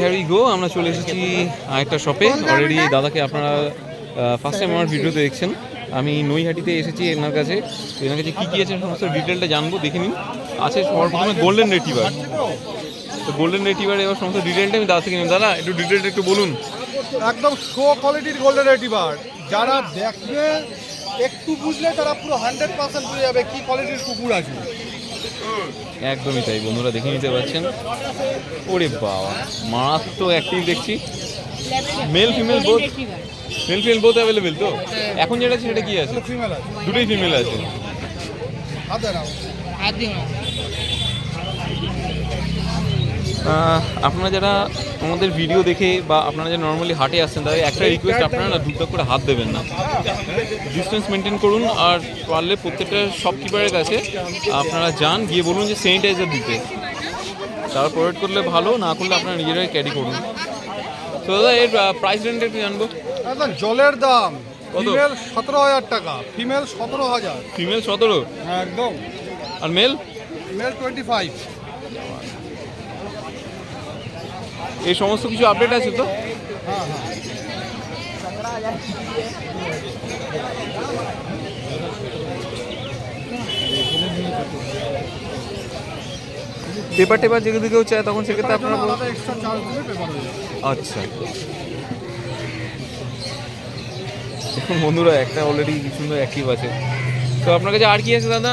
Harry গো আমরা চলে এসেছি একটা শপে অলরেডি দাদাকে আপনারা ফার্স্ট টাইম আমার ভিডিওতে দেখছেন। আমি নৈহাটিতে এসেছি এনার কাছে। এনার কাছে কী কী আছে, সমস্ত ডিটেলটা জানব, দেখে নিন। আছে সবার প্রথমে গোল্ডেন রেটিভার তো গোল্ডেন রেটিভার এবার সমস্ত ডিটেলটা আমি দাদা থেকে নিন দাদা, একটু ডিটেলটা একটু বলুন। একদম শো কোয়ালিটির গোল্ডেন রেটিভার যারা দেখবে, একটু বুঝলে তারা পুরো হান্ড্রেড পার্সেন্ট বুঝে যাবে কি কোয়ালিটির কুকুর আছে। একদমই তাই বন্ধুরা দেখে নিতে পারছেন ওরে বাবা মারাত্মক অ্যাক্টিভ দেখছি। Male female both male female both available তো? এখন যেটা আছে সেটা কি আছে? দুটোই ফিমেল আছে। আপনারা যারা আমাদের ভিডিও দেখে বা আপনারা যারা নর্মালি হাটে আসছেন তাদের একটা রিকোয়েস্ট আপনারা না করে হাত দেবেন না। ডিস্টেন্স মেনটেন করুন আর পারলে প্রত্যেকটা শপকিপারের কাছে আপনারা যান গিয়ে বলুন যে স্যানিটাইজার দিতে। তারা প্রোভাইড করলে ভালো না করলে আপনারা নিজেরাই ক্যারি করুন। তো দাদা এর প্রাইস রেঞ্জটা একটু জানব? জলের দাম। ফিমেল সতেরো হাজার টাকা ফিমেল সতেরো হাজার। ফিমেল সতেরো? হ্যাঁ একদম। আর মেল মেল টোয়েন্টি ফাইভ এই সমস্ত কিছু আপডেট আছে তো? পেপার টেপার যেগুলো কেউ চায় তখন সেক্ষেত্রে আপনারা আচ্ছা। বন্ধুরা একটা অলরেডি কি সুন্দর অ্যাক্টিভ আছে। তো আপনার কাছে আর কি আছে দাদা?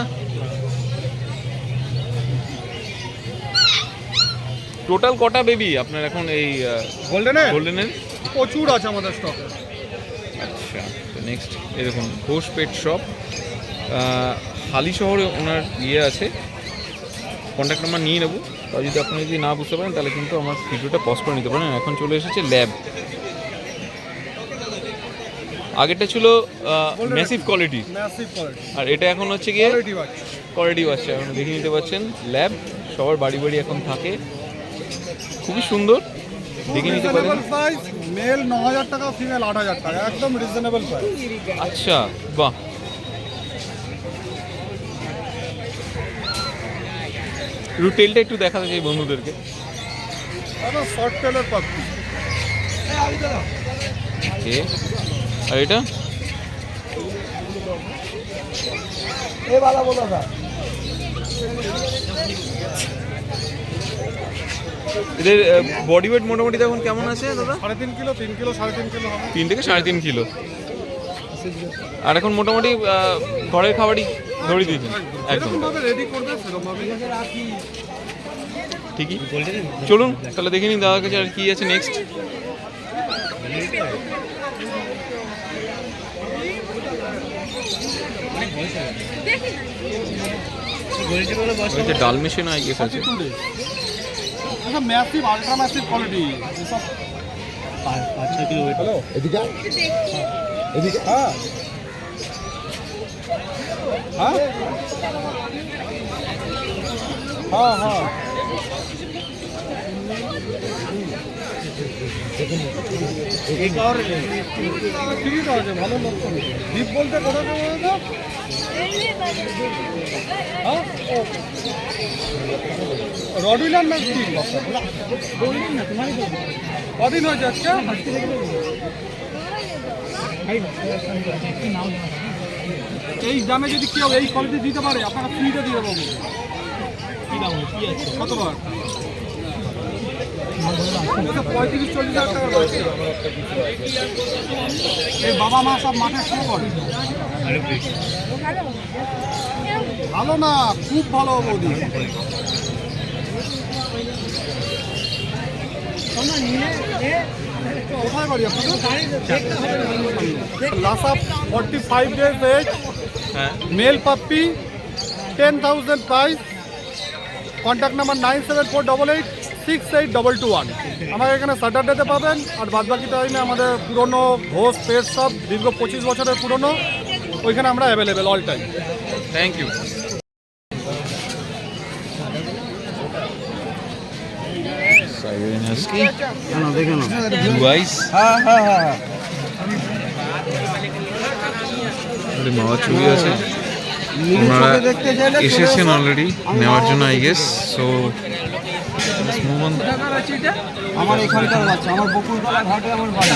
টোটাল কটা বেবি আপনার এখন এই গোল্ডেনের গোল্ডেনের প্রচুর আছে আমাদের স্টকে আচ্ছা তো নেক্সট এই দেখুন ঘোষ পেট শপ হালি শহরে ওনার ইয়ে আছে। কন্ট্যাক্ট নাম্বার নিয়ে নেব। তাও যদি আপনি যদি না বুঝতে পারেন তাহলে কিন্তু আমার ভিডিওটা পজ করে নিতে পারেন। এখন চলে এসেছে ল্যাব আগেরটা ছিল ম্যাসিভ কোয়ালিটি আর এটা এখন হচ্ছে গিয়ে কোয়ালিটি আছে এখন দেখে নিতে পারছেন ল্যাব সবার বাড়ি বাড়ি এখন থাকে। খুবই সুন্দর। দেখে নিতে পারেন। মেল ন হাজার টাকা ফিমেল আট হাজার টাকা একদম রিজনেবল প্রাইস আচ্ছা বাহ। একটু টেলটা একটু দেখাতে চাই বন্ধুদেরকে। শর্ট টেলের পাখি। এ আর এটা? এদের বডি ওয়েট মোটামুটি তখন কেমন আছে দাদা? সাড়ে তিন কিলো তিন কিলো সাড়ে তিন কিলো তিন থেকে সাড়ে তিন কিলো। আর এখন মোটামুটি ঘরের খাবারই ধরিয়ে দিয়েছেন? একদম। ঠিকই। চলুন তাহলে দেখে নিন দাদার কাছে আর কি আছে নেক্সট ডাল মেশিন আই গেস আছে। আচ্ছা ম্যাসিভ আলট্রা ম্যাসিভ কোয়ালিটি এসব হ্যালো এদিকে এদিকে হ্যাঁ। হ্যাঁ? হ্যাঁ হ্যাঁ। ঠিকই আছে ভালো না কি কদিন হয়েছে আজকে এই দামে যদি কেউ এই কোয়ালিটি দিতে পারে আপনারা ফ্রিতে দিয়ে দেবো। কতবার এটা পঁয়ত্রিশ চল্লিশ হাজার টাকার বাচ্চা। এই বাবা মা সব মাঠে করে ভালো না খুব ভালো বৌদি। কোথায় বাড়ি আপনাদের Lhasa forty five days age male puppy ten thousand price contact number nine seven four double eight six eight double two one আমাকে এখানে স্যাটারডেতে পাবেন আর বাদবাকি টাইমে আমাদের পুরনো ঘোষ পেট সব দীর্ঘ পঁচিশ বছরের পুরনো ওইখানে আমরা available all time thank you Siberian husky হ্যাঁ হ্যাঁ হ্যাঁ আরে মামার ছবি আছে ওনারা এসেছেন অলরেডি নেওয়ার জন্য আই গেস সো. আমার এখানকার বাচ্চা আমার বকুলতলা ঘাটে আমার বাড়ি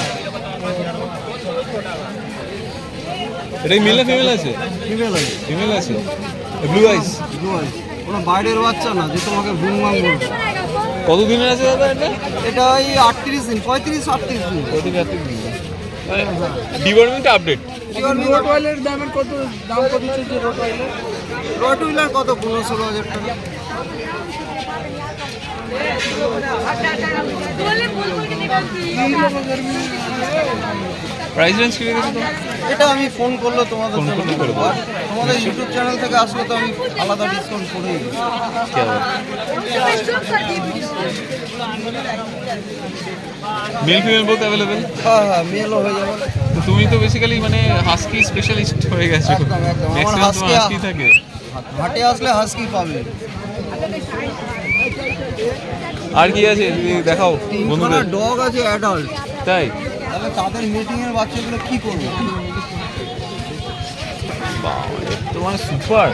এটা মেল না ফিমেল আছে? ফিমেল আছে। ফিমেল আছে? ব্লু আইস ব্লু আইস কোনো বাইরের বাচ্চা না যে তোমাকে বুমবাং বলবে কত দিনের আছে দাদা এটা? এটা এই আটত্রিশ দিন পঁয়ত্রিশ আটত্রিশ দিন। কত রাত্রি ডিপার্টমেন্টে আপডেট রোটওয়াইলের দামের কত দাম কত চলছে রোটওয়াইলের রোটওয়াইলার কত? পনেরো ষোলো হাজার টাকা। बोले बोल बोल के निकलती প্রাইস রেঞ্জ কি রেখেছো তো এটা আমি ফোন করলো তোমাদের ফোন জন্য করলে করে দেবো। আর তোমাদের ইউটিউব চ্যানেল থেকে আসলে তো আমি আলাদা ডিসকাউন্ট করে দিই কে আবার स्टॉप कर दी video male female both available হ্যাঁ হ্যাঁ মেলও হয়ে যাবে তো তুমি তো বেসিক্যালি মানে হাস্কি স্পেশালিস্ট হয়ে গেছো একদম, একদম। আমার ম্যাক্সিমাম তোমার husky- হাস্কি থাকে হাটে আসলে হাসকি পাবে আর কি আছে? তুমি দেখাও বন্ধুদের। ডগ আছে অ্যাডাল্ট তাই? তাহলে তাদের মিটিং এর বাচ্চাগুলো কি করবে? তোমার সুপার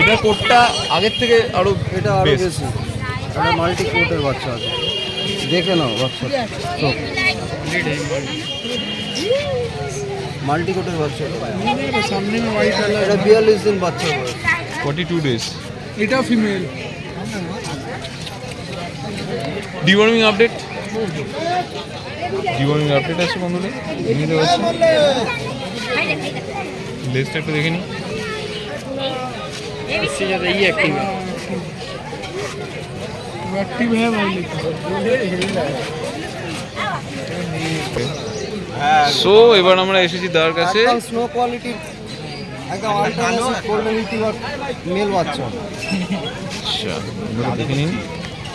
এটা কোটটা আগের থেকে আরও এটা আরও। বেশি। এটা মাল্টি কোটের বাচ্চা আছে। দেখে নাও বাচ্চা। চোখ। মাল্টি কোটের বাচ্চা সামনে এটা বিয়াল্লিশ দিন বাচ্চা বয়স ফর্টি টু ডেজ এটা female deworming update deworming update আছে বন্ধুরা নিতে পারছি লেজটা একটু দেখে নিই एक्टिव है भाई সো এবার আমরা এসেছি দাদার কাছে। স্নো একদম মেল বাচ্চা। আচ্ছা দেখে নিন।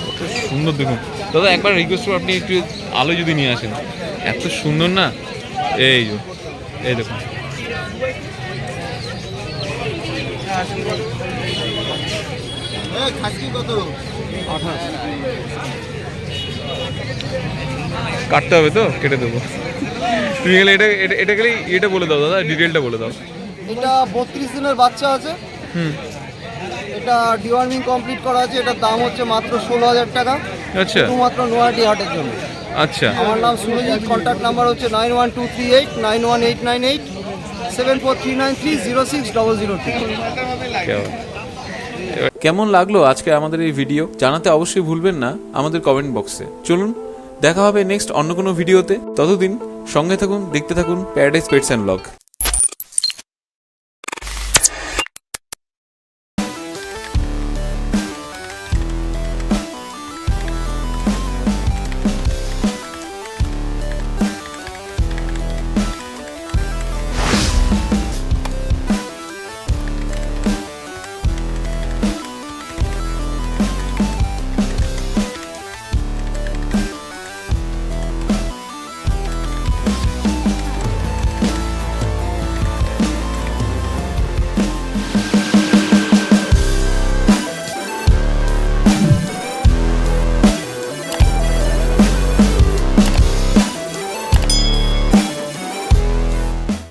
কত সুন্দর দেখুন। দাদা একবার রিকোয়েস্ট করব আপনি একটু আলো যদি নিয়ে আসেন। এত সুন্দর না? এই যে এই দেখুন। কাটতে হবে তো? কেটে দেবো। তুমি গেলে এটা এটা এটা গেলে এটা বলে দাও দাদা ডিটেলটা বলে দাও। এটা বত্রিশ দিনের বাচ্চা আছে। হুম। এটা ডিওয়ার্মিং কমপ্লিট করা আছে এটার দাম হচ্ছে মাত্র ষোলো হাজার টাকা। আচ্ছা। শুধুমাত্র নোয়াটি হাটের জন্য। আচ্ছা। আমার নাম সুরজিৎ কন্ট্যাক্ট নাম্বার হচ্ছে nine one two three eight nine one eight nine eight seven four three nine three zero six double zero কেমন কেমন লাগল আজকে আমাদের এই ভিডিও জানাতে অবশ্যই ভুলবেন না আমাদের কমেন্ট বক্সে চলুন দেখা হবে নেক্সট অন্য কোনো ভিডিওতে ততদিন সঙ্গে থাকুন দেখতে থাকুন প্যারাডাইস পেটস অ্যান্ড ব্লগ